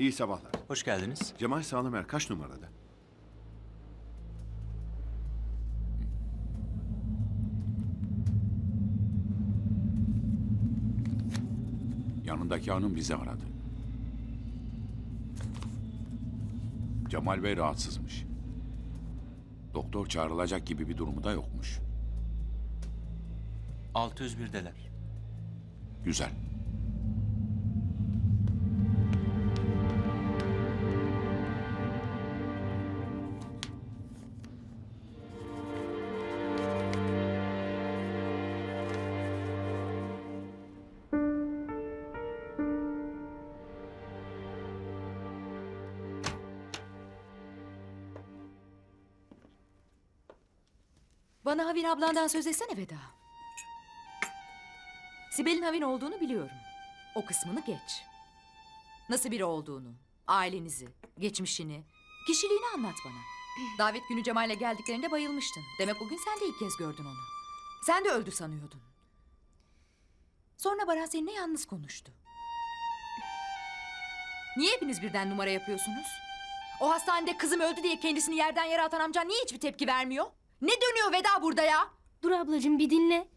İyi sabahlar. Hoş geldiniz. Cemal Sağlamer kaç numarada? Yanındaki hanım bizi aradı. Cemal Bey rahatsızmış. Doktor çağrılacak gibi bir durumu da yokmuş. 601'deler. Güzel. Bana Havin ablandan söz etsene Veda. Sibel'in Havin olduğunu biliyorum. O kısmını geç. Nasıl biri olduğunu, ailenizi, geçmişini, kişiliğini anlat bana. Davet günü Cemal'le geldiklerinde bayılmıştın. Demek bugün sen de ilk kez gördün onu. Sen de öldü sanıyordun. Sonra Baran seninle yalnız konuştu. Niye hepiniz birden numara yapıyorsunuz? O hastanede kızım öldü diye kendisini yerden yere atan amcan niye hiçbir tepki vermiyor? Ne dönüyor Veda burada ya? Dur ablacığım bir dinle.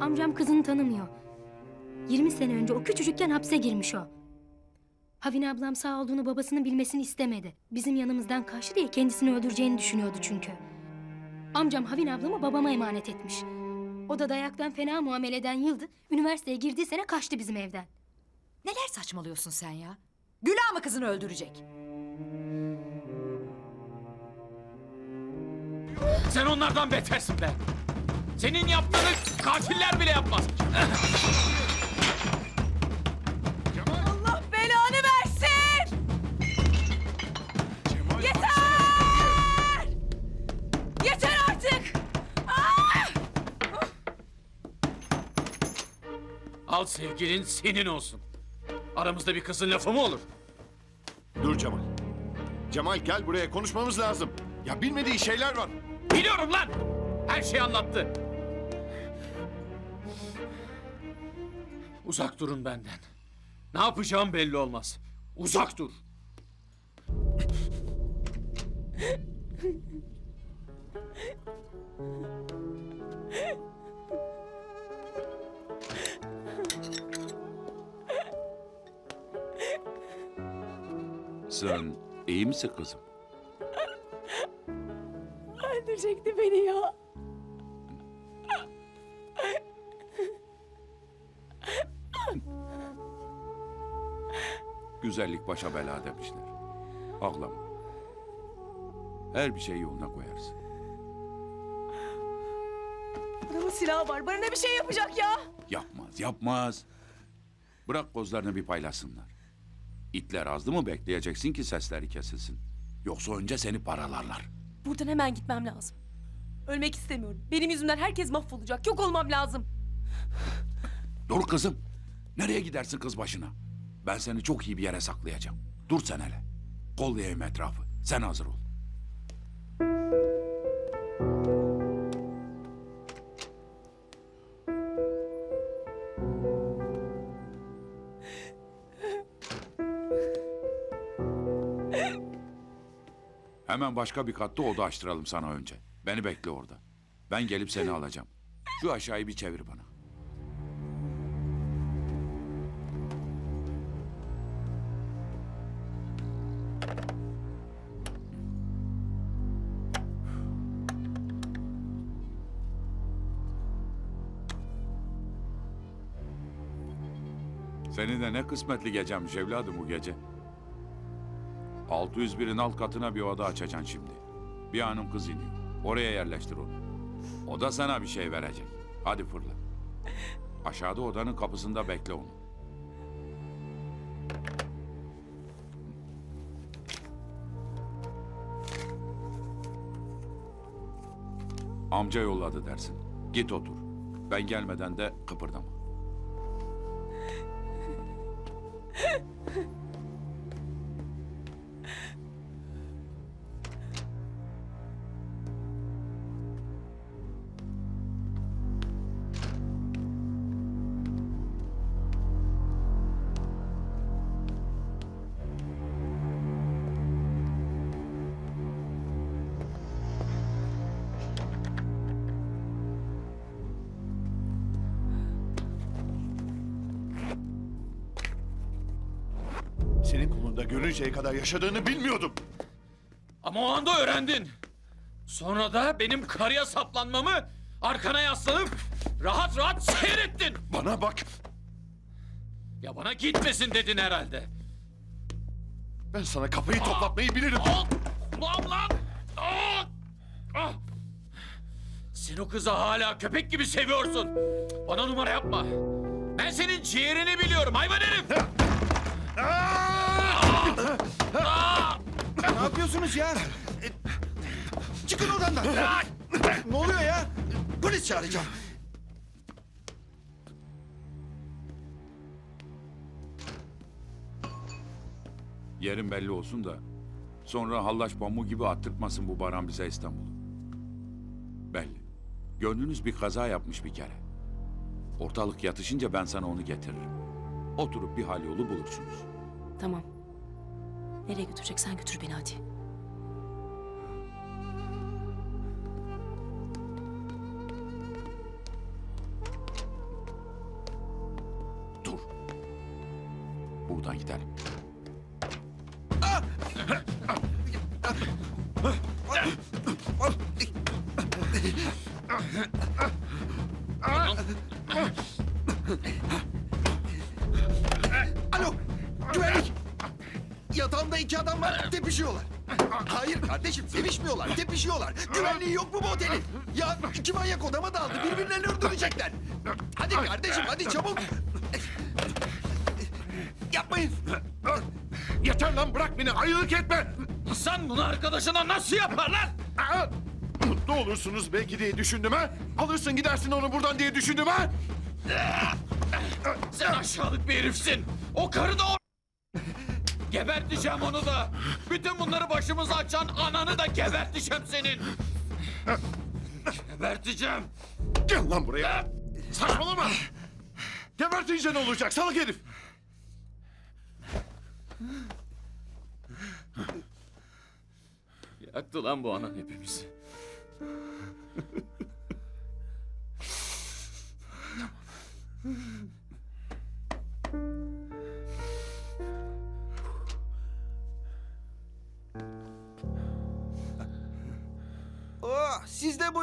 Amcam kızını tanımıyor. 20 sene önce o küçücükken hapse girmiş o. Havine ablam sağ olduğunu babasının bilmesini istemedi. Bizim yanımızdan kaçtı diye kendisini öldüreceğini düşünüyordu çünkü. Amcam Havine ablamı babama emanet etmiş. O da dayaktan fena muameleden yıldı. Üniversiteye girdiği sene kaçtı bizim evden. Neler saçmalıyorsun sen ya? Gülah mı kızını öldürecek? Sen onlardan betersin be. Senin yaptığını katiller bile yapmaz. Allah belanı versin! Yeter! Yeter artık! Al sevgilin senin olsun. Aramızda bir kızın lafı mı olur? Dur Cemal. Cemal gel buraya konuşmamız lazım. Ya bilmediği şeyler var. Biliyorum lan. Her şeyi anlattı. Uzak durun benden. Ne yapacağım belli olmaz. Uzak dur. Sen iyi misin kızım? Öldürecekti beni ya. Güzellik başa bela demişler. Ağlama. Her bir şey yoluna koyarsın. Adamın silahı var. Bana ne bir şey yapacak ya? Yapmaz, yapmaz. Bırak kozlarını bir paylaşsınlar. İtler azdı mı bekleyeceksin ki sesleri kesilsin. Yoksa önce seni paralarlar. Buradan hemen gitmem lazım. Ölmek istemiyorum. Benim yüzümden herkes mahvolacak. Yok olmam lazım. Dur kızım. Nereye gidersin kız başına? Ben seni çok iyi bir yere saklayacağım. Dur sen hele. Kollayayım etrafı. Sen hazır ol. Hemen başka bir katta oda açtıralım sana önce. Beni bekle orada. Ben gelip seni alacağım. Şu aşağıyı bir çevir bana. Senin de ne kısmetli gecemmiş evladım bu gece. 601'in alt katına bir oda açacaksın şimdi. Bir hanım kız iniyor. Oraya yerleştir onu. O da sana bir şey verecek. Hadi fırla. Aşağıda odanın kapısında bekle onu. Amca yolladı dersin. Git otur. Ben gelmeden de kıpırdama. Senin kolunda görünceye kadar yaşadığını bilmiyordum. Ama o anda öğrendin. Sonra da benim karıya saplanmamı arkana yaslanıp rahat rahat seyrettin. Bana bak. Ya bana gitmesin dedin herhalde. Ben sana kafayı toplatmayı bilirim. Al! Ulan lan! Aa! Ah! Sen o kızı hala köpek gibi seviyorsun. Bana numara yapma. Ben senin ciğerini biliyorum hayvan herif. Ne yapıyorsunuz ya? Çıkın odamdan. ne oluyor ya? Polis çağıracağım. Yerin belli olsun da sonra hallaç pamuğu gibi attırtmasın bu Baran bize İstanbul'u. Belli. Gönlünüz bir kaza yapmış bir kere. Ortalık yatışınca ben sana onu getiririm. Oturup bir hal yolu bulursunuz. Tamam. Nereye götüreceksen götür beni hadi. Dur. Buradan gidelim. Alo, Yatağımda iki adam var, tepişiyorlar. Hayır kardeşim, sevişmiyorlar, tepişiyorlar. Güvenliği yok mu bu otelin? Ya iki manyak odama daldı, birbirlerini öldürecekler. Hadi kardeşim, hadi çabuk. Yapmayın. Yeter lan bırak beni ayrılık etme. İnsan bunu arkadaşına nasıl yapar lan? Aa! Mutlu olursunuz belki diye düşündüm ha. Alırsın gidersin onu buradan diye düşündüm ha. Sen aşağılık bir herifsin. O karı da o... Geberteceğim onu da. Bütün bunları başımıza açan ananı da geberteceğim senin. Geberteceğim. Gel lan buraya. Saçmalama. Gebertince ne olacak salak herif. Yaktı lan bu anan hepimizi. Oh,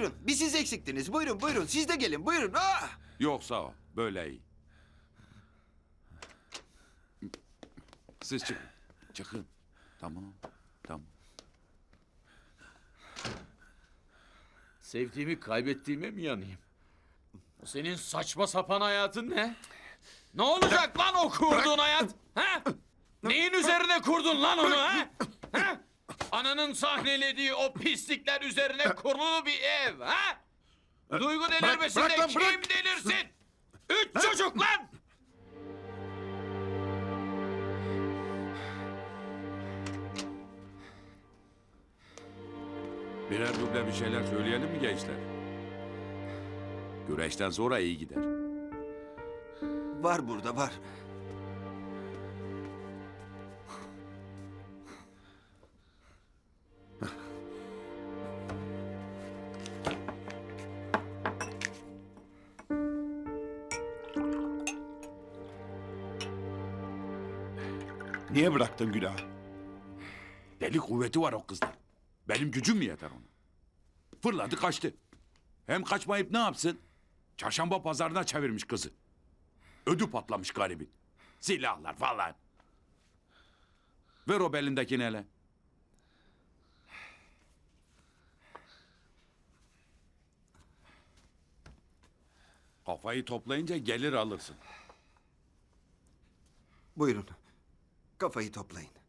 buyurun. Bir siz eksiktiniz. Buyurun, buyurun. Siz de gelin, buyurun. Ah! Yok sağ ol. Böyle iyi. Siz çıkın. Çıkın. Tamam. Tamam. Sevdiğimi kaybettiğime mi yanayım? Senin saçma sapan hayatın ne? Ne olacak lan o kurduğun hayat? Ha? Neyin üzerine kurdun lan onu ha? ha? Ananın sahnelediği o pislikler üzerine kurulu bir ev ha? Duygu delirmesinde bırak lan, kim bırak. delirsin? Üç çocuk lan! Birer duble bir şeyler söyleyelim mi gençler? Güreşten sonra iyi gider. Var burada, var. Niye bıraktın günah? Deli kuvveti var o kızda. Benim gücüm mü yeter ona? Fırladı kaçtı. Hem kaçmayıp ne yapsın? Çarşamba pazarına çevirmiş kızı. Ödü patlamış garibin. Silahlar falan. Ver o belindekini hele. Kafayı toplayınca gelir alırsın. Buyurun. Kafayı toplayın.